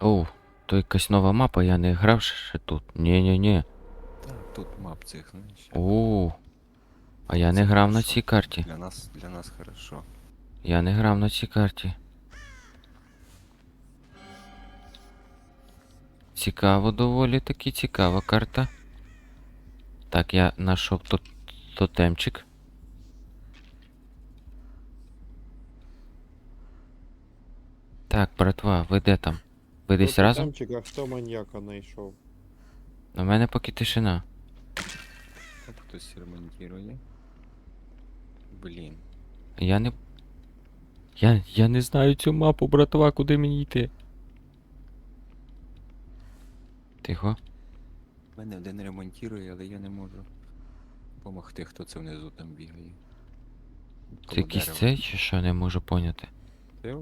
Оу, то якась нова мапа, я не грав ще тут. Ні-ні-ні. Так, тут мап цих, знаєш. Оу. А я не Це грав на хорошо. цій карті. Для нас, для нас хорошо. Я не грав на цій карті. Цікаво доволі таки цікава карта. Так, я знайшов тут тотемчик. Так, братва, ви де там? Ви десь разом? А хто маньяка знайшов? У мене поки тишина. Хтось ремонтує. Блін. Я не. Я, я не знаю цю мапу, братва, куди мені йти. Тихо. Мене один ремонтує, але я не можу допомогти, хто це внизу там бігає. Це якийсь цей чи що, не можу поняти. Ти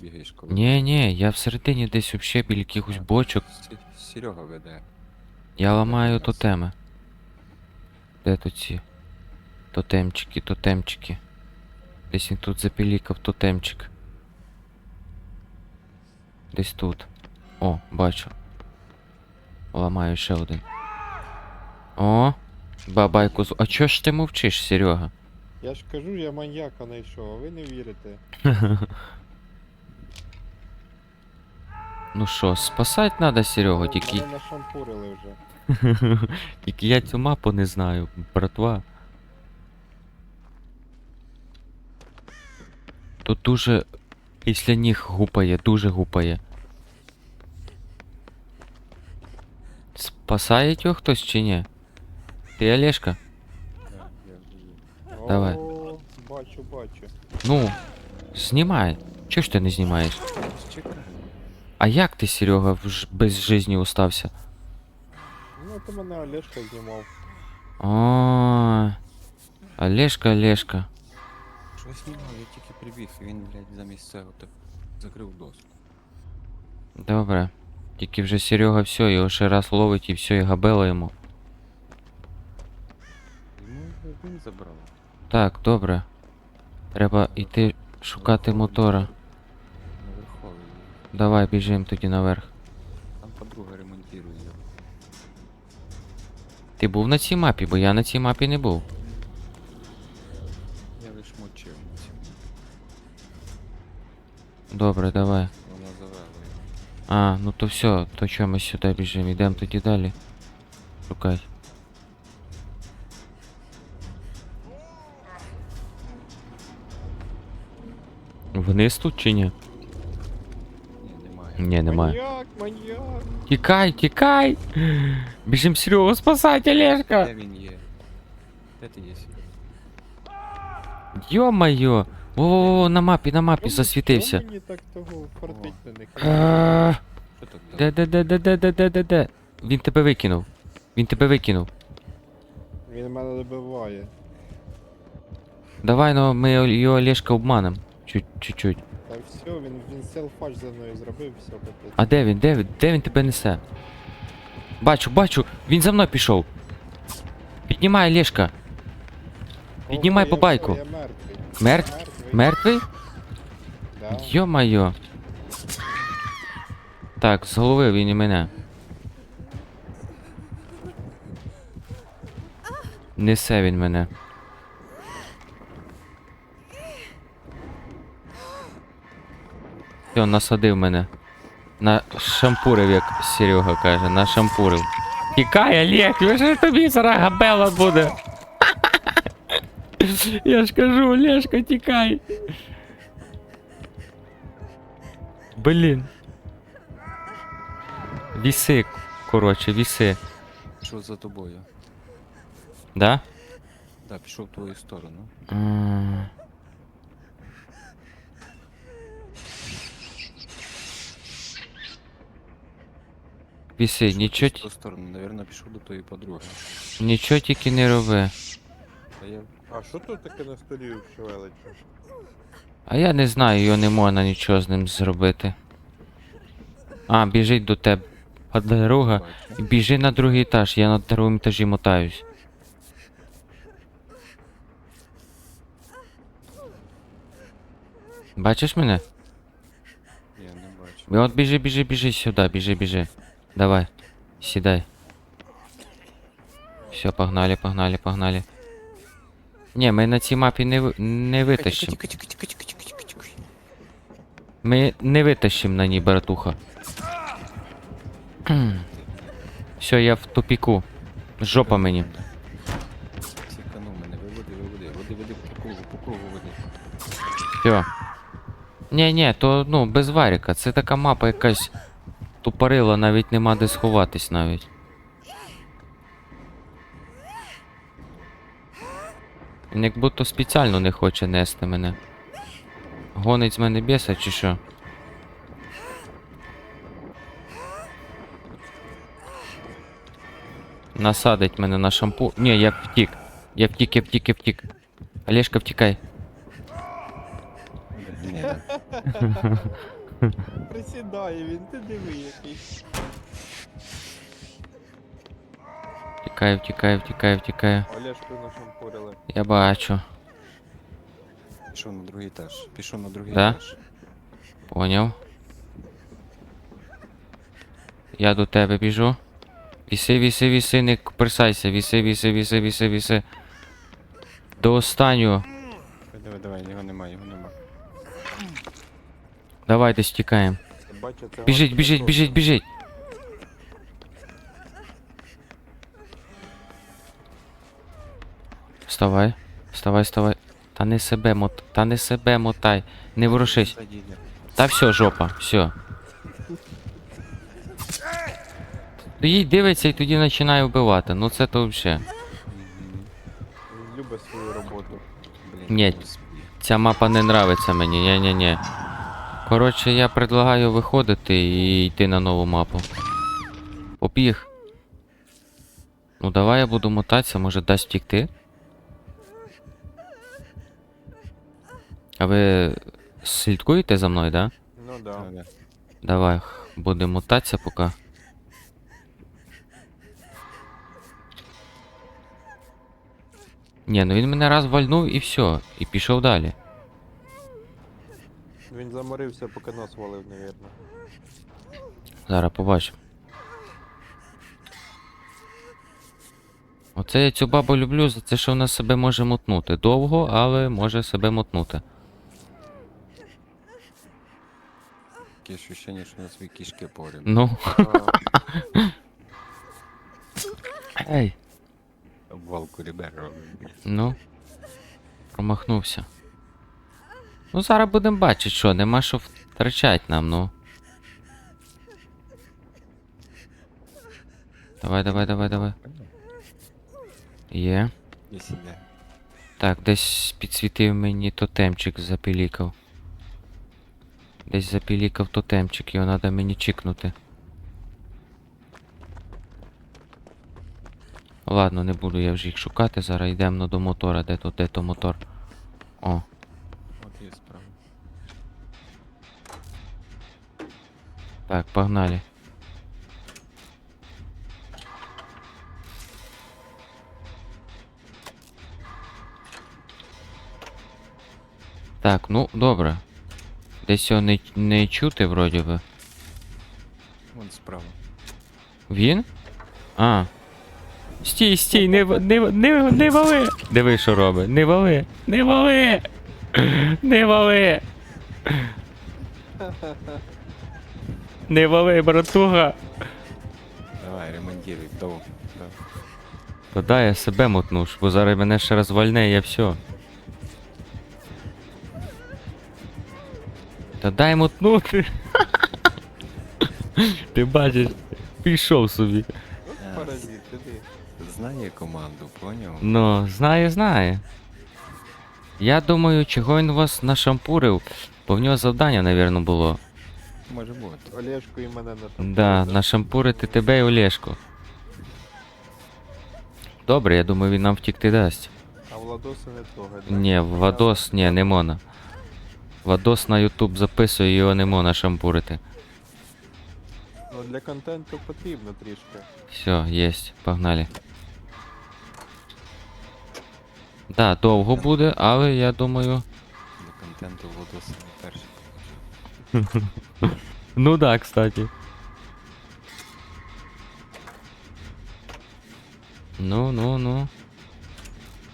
бігаєш коло. Ні, ні, я всередині десь вообще біля якихось бочок. Сі- Серега веде. Я ламаю нас. тотеми. Де тут ці? Тотемчики, тотемчики. Десь він тут запілікав тотемчик. Десь тут. О, бачу. Ламаю ще один. О! Бабайку з. А чого ж ти мовчиш, Серега? Я ж кажу, я маньяка знайшов, а ви не вірите. Ну що, спасать надо Серегу, Ну, тільки. Мене нашампурили вже. Тільки я цю мапу не знаю, братва. Тут дуже після ніг гупає, дуже гупає. Спасає його хтось чи ні? Ти Олешка? Так, я живу. Давай. О, бачу, бачу. Ну, знімай. Чого ж ти не знімаєш? А як ти, Серега, ж- без житті устався? Ну, то мене Олешка знімав. О, Олешка, Олешка. Щось знімав, я тільки прибіг, і він, блядь, замість цього так закрив доску. Добре. Тільки вже Серега все, його ще раз ловить і все, і габела йому. Йому він забрав. Так, добре. Треба йти шукати мотора. Давай біжимо тоді наверх. Там подруга ремонтує його. Ти був на цій мапі, бо я на цій мапі не був. Я лиш мочив на цьому. Добре, давай. Вона завела його. А, ну то все, то що ми сюди біжимо, йдемо тоді далі. Шукай. Вниз тут чи ні? Ні, немає. Маньяк, маньяк. Тікай, тікай! Біжим Серегу спасати, Олешка! Де він є? Де ти є? Сіра? Йо-моє! Во-во-во, на мапі, на мапі засвітився. чому мені так того фартить на них? А, Що тут? Де, де, де, де, де, де, де, де, де? Він тебе викинув. Він тебе викинув. Він мене добиває. Давай, ну ми його Олешка обманем. Чуть-чуть. Та все, він, він селфач за мною зробив, все, капець. А де він? Де він? Де він тебе несе? Бачу, бачу, він за мною пішов. Піднімай, Олешка. піднімай по я байку. Я мертвий. Мертв? Мертвий? Мертвий? Да. Йо-моє. Так, з голови він і мене. Несе він мене. Все, насадив мене. На шампурив, як Серега каже, на шампурив. Тікай, Олег, ви ж тобі зараз габела буде. Я ж кажу, Олешка, тікай. Блін. Віси, коротше, віси. Пішов за тобою. Да? Да, пішов в твою сторону. Пішов нічого, ту сторону, навірно, пішов до тої подруги. нічого тільки не роби. А я А що тут таке на столі шевелиться? А я не знаю, його не можна нічого з ним зробити. А, біжить до тебе. Подруга. бачу. Біжи на другий етаж, я на другому етажі мотаюсь. Бачиш мене? Я не бачу. От біжи, біжи, біжи сюди, біжи, біжи. Давай. Сідай. Все, погнали, погнали, погнали. Ні, ми на цій мапі не, не витащимо. Ми не витащимо на ній, братуха. Все, я в тупіку. Жопа мені. Все. Ні, ні, то ну, без варіка. Це така мапа якась тупорила, навіть нема де сховатись навіть. Він як будто спеціально не хоче нести мене. Гонить з мене біса чи що? Насадить мене на шампу. Ні, я втік. Я втік, я втік, я втік. Олешка, втікай. Присідає він, ти диви який. Втікаю, втікаю, втікаю, втікаю. Олешку нашампурили. Я бачу. Пішов на другий етаж. Пішов на другий Да? етаж. Поняв. Я до тебе біжу. Віси, віси, віси, не куприсайся. Віси, віси, віси, віси, віси. До останнього. Давай, давай, його нема, його нема. Давайте стікаємо. Гонка біжить, біжить, біжить. Вставай. Вставай, вставай. Та не себе мот... Та не себе мотай. Не ворушись. Та все, жопа, все. Стоїть, дивиться і тоді починає вбивати. Ну це то взагалі. Любить свою роботу. Блін, Ні. Ця мапа не нравиться мені, ні-ні-ні. Коротше, я предлагаю виходити і йти на нову мапу. Побіг. Ну давай я буду мотатися, може дасть втікти. А ви слідкуєте за мною, да? Ну да. Да, да. Давай, будемо мотатися поки. Ні, ну він мене раз вальнув і все, і пішов далі. Він заморився, поки нос валив, навірно. Зараз побачимо. Оце я цю бабу люблю за те, що вона себе може мотнути. Довго, але може себе мотнути. Таке ощущення, що на свої кішки поряд. Ну. Ей. Обвалку ребер робить. Ну. Промахнувся. Ну, зараз будемо бачити, що, нема що втрачати нам, ну. Давай, давай, давай, давай. Є. Десь іде. Так, десь підсвітив мені тотемчик запілікав. Десь запілікав тотемчик, його треба мені чікнути. Ладно, не буду я вже їх шукати, зараз йдемо до мотора, де то, де то мотор. О, так, погнали. Так, ну добре. Десь його не, не чути вроді би. Вон справа. Він? А. Стій, стій, не, не, не, не вали. Диви, що робить. Не вали. Не вали. Не вали. Не вали, братуха. Давай, ремонтируй. Да. Та дай я себе мотну, бо зараз мене ще раз вальне, я все. Та дай мотнути. Ти бачиш, пішов собі. А, Паразит, іди. Знає команду, поняв? Ну, знає, знає. Я думаю, чого він вас нашампурив, бо в нього завдання, напевно, було. Може бути. Олешку і мене на. Да, нашампурити тебе і Олешку. Добре, я думаю, він нам втікти дасть. А Владоса не того. да? Ні, Вадос, ні, не мона. Вадос на Ютуб записує, його не мона шампурити. Ну для контенту потрібно трішки. Все, єсть, погнали. Да, довго буде, але я думаю. Для контенту Владоса не перший. Ну да, кстати. Ну, ну, ну.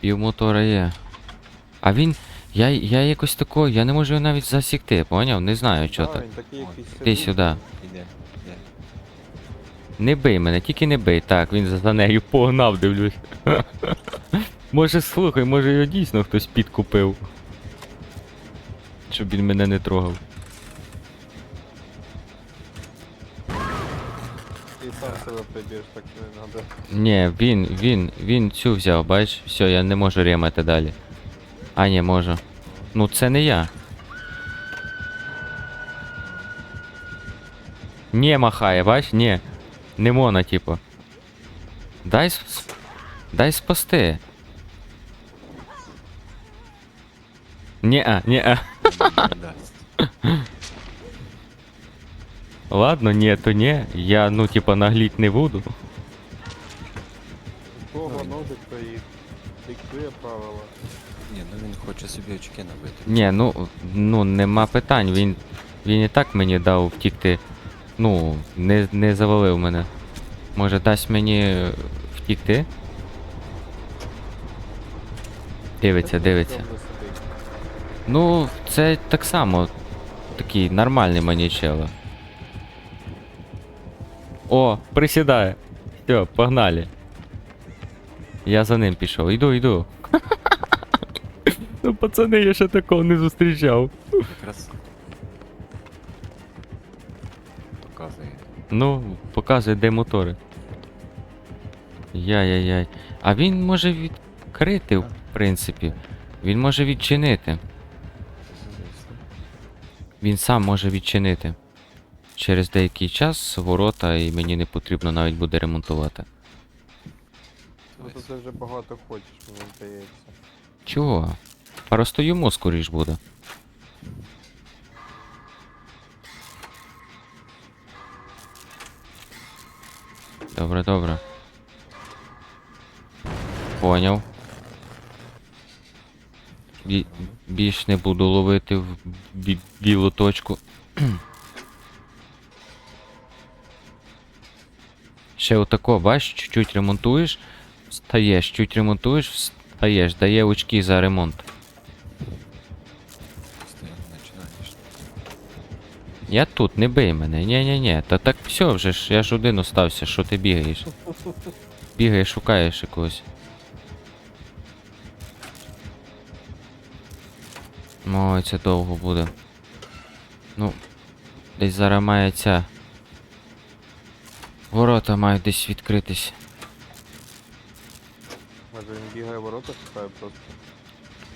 Пів мотора є. А він. Я, я якось такого, я не можу його навіть засікти, поняв? Не знаю, що так. Ти сюди. Не бий мене, тільки не бий. Так, він за- за нею погнав, дивлюсь. може, слухай, може його дійсно хтось підкупив. Щоб він мене не трогав. Себе приб'єш, так не надо. Ні, він, він, він цю взяв, бачиш? Все, я не можу ремати далі. А, ні, можу. Ну це не я. Ні, махає, бач? Ні. Не мона, типу. Дай с- с- Дай спасти. Ні-а, ні-а. Ладно, ні, то ні. Я, ну, типа, нагліть не буду. Кого ножик стоїть, диктує правила. Ні, ну він хоче собі очки набити. Ні, ну, ну нема питань. Він, він і так мені дав втікти. Ну, не, не завалив мене. Може дасть мені е, втікти? Дивиться, дивиться. Ну, це так само. Такий нормальний манічело. О, присідає. Все, погнали. Я за ним пішов. Іду, йду. Ну, пацани, я ще такого не зустрічав. Якраз. Показує. Ну, показує, де мотори. Яй-яй-яй. А він може відкрити, в принципі. Він може відчинити. Він сам може відчинити. Через деякий час ворота і мені не потрібно навіть буде ремонтувати. Ну то ти вже багато хочеш, мені здається. Чого? Просто йому скоріш буде. Добре, добре. Поняв. Бі- більш не буду ловити в бі- білу точку. Ще отако, бач, чуть-чуть ремонтуєш, встаєш, чуть ремонтуєш, встаєш, дає очки за ремонт. Я тут, не бий мене. Ні-ні-ні. Та так все вже ж, я ж один остався, що ти бігаєш? Бігаєш, шукаєш якогось. Ой, це довго буде. Ну, десь зараз має ця. Ворота мають десь відкритись. Може він бігає ворота шукає просто.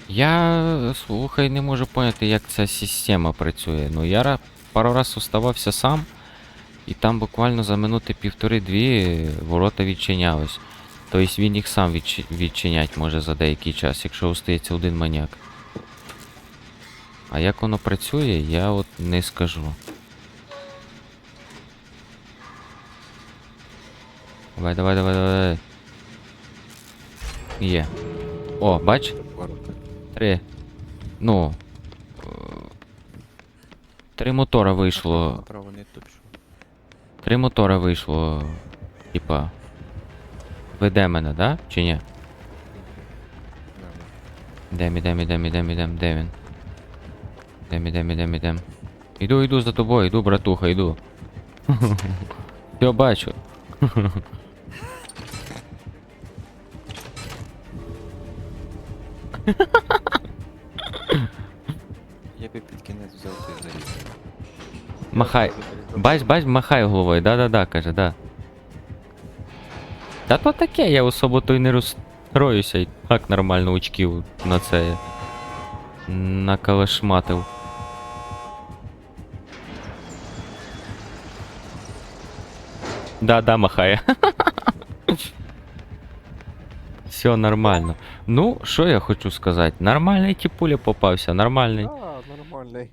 Я слухай, не можу поняти, як ця система працює. Ну я пару раз оставався сам, і там буквально за минути півтори-дві ворота відчинялись. Тобто він їх сам відчи- відчинять може за деякий час, якщо остається один маніяк. А як воно працює, я от не скажу. Давай, давай, давай, давай. Є. О, бач? Три. Ну. е, Три мотора вийшло. Три мотора вийшло. Типа. Веде мене, да? Чи ні? Ідем, ідем, ідем, ідем, ідем, де він? Ідем, ідем, ідем, ідем. Іду, іду за тобою, іду, братуха, іду. Все бачу. Я би під кінець взяв той заліз. Махай. Бач, бач, махай головою, да-да-да, каже, да. Та то таке, я особо то й не розстроюся, і так нормально очків на це накалашматив. Да-да, махає. все нормально. Ну, що я хочу сказати? Нормальний тіпуля попався, нормальний. А, нормальний.